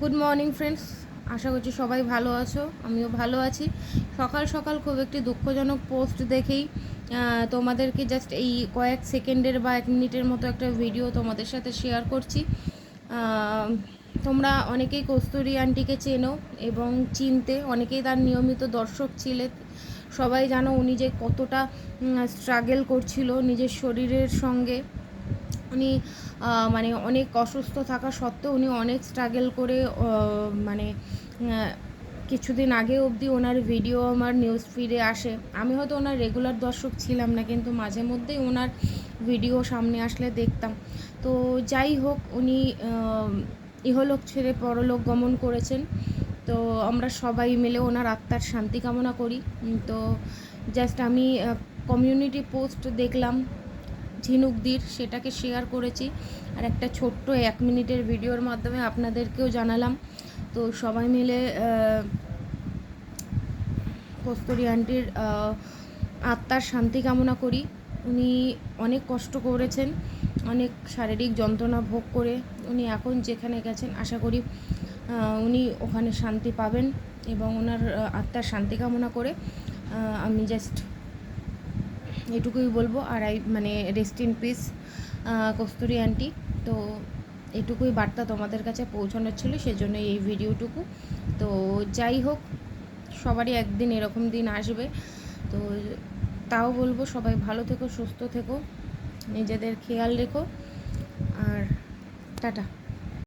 Good morning friends আশা করছি সবাই ভালো আছো, আমিও ভালো আছি। সকাল সকাল খুব একটি দুঃখজনক পোস্ট দেখেই তোমাদেরকে জাস্ট এই কয়েক সেকেন্ডের বা এক মিনিটের মতো একটা ভিডিও তোমাদের সাথে শেয়ার করছি। তোমরা অনেকেই কস্তুরী আন্টিকে চেনো এবং চিনতে, অনেকেই তার নিয়মিত দর্শক ছিলে। সবাই জানো উনি যে কতটা স্ট্রাগেল করছিল নিজের শরীরের সঙ্গে। উনি মানে অনেক অসুস্থ থাকা সত্ত্বেও উনি অনেক স্ট্রাগল করে মানে কিছুদিন আগে অবধি ওনার ভিডিও আমার নিউজ ফিডে আসে। আমি হয়তো ওনার রেগুলার দর্শক ছিলাম না, কিন্তু মাঝে মধ্যেই ওনার ভিডিও সামনে আসলে দেখতাম। তো যাই হোক, উনি ইহলোক ছেড়ে পরলোক গমন করেছেন। তো আমরা সবাই মিলে ওনার আত্মার শান্তি কামনা করি। তো জাস্ট আমি কমিউনিটি পোস্ট দেখলাম। ঝিনুকদির, সেটাকে শেয়ার করেছি। আর একটা ছোট্ট এক মিনিটের ভিডিওর মাধ্যমে আপনাদেরকেও জানালাম। তো সবাই মিলে কস্তুরী আন্টির আত্মার শান্তি কামনা করি। উনি অনেক কষ্ট করেছেন, অনেক শারীরিক যন্ত্রণা ভোগ করে উনি এখন যেখানে গেছেন, আশা করি উনি ওখানে শান্তি পাবেন এবং ওনার আত্মার শান্তি কামনা করে আমি জাস্ট এটুকুই বলব। আর আই মানে rest in peace Kasturi aunty তো এটুকুই বার্তা তোমাদের কাছে পৌঁছানোর ছিল, সেজন্য এই ভিডিওটুকু। তো যাই হোক, সবারই একদিন এরকম দিন আসবে। তো তাও বলব, সবাই ভালো থেকো, সুস্থ থেকো, নিজেদের খেয়াল রেখো। আর টাটা।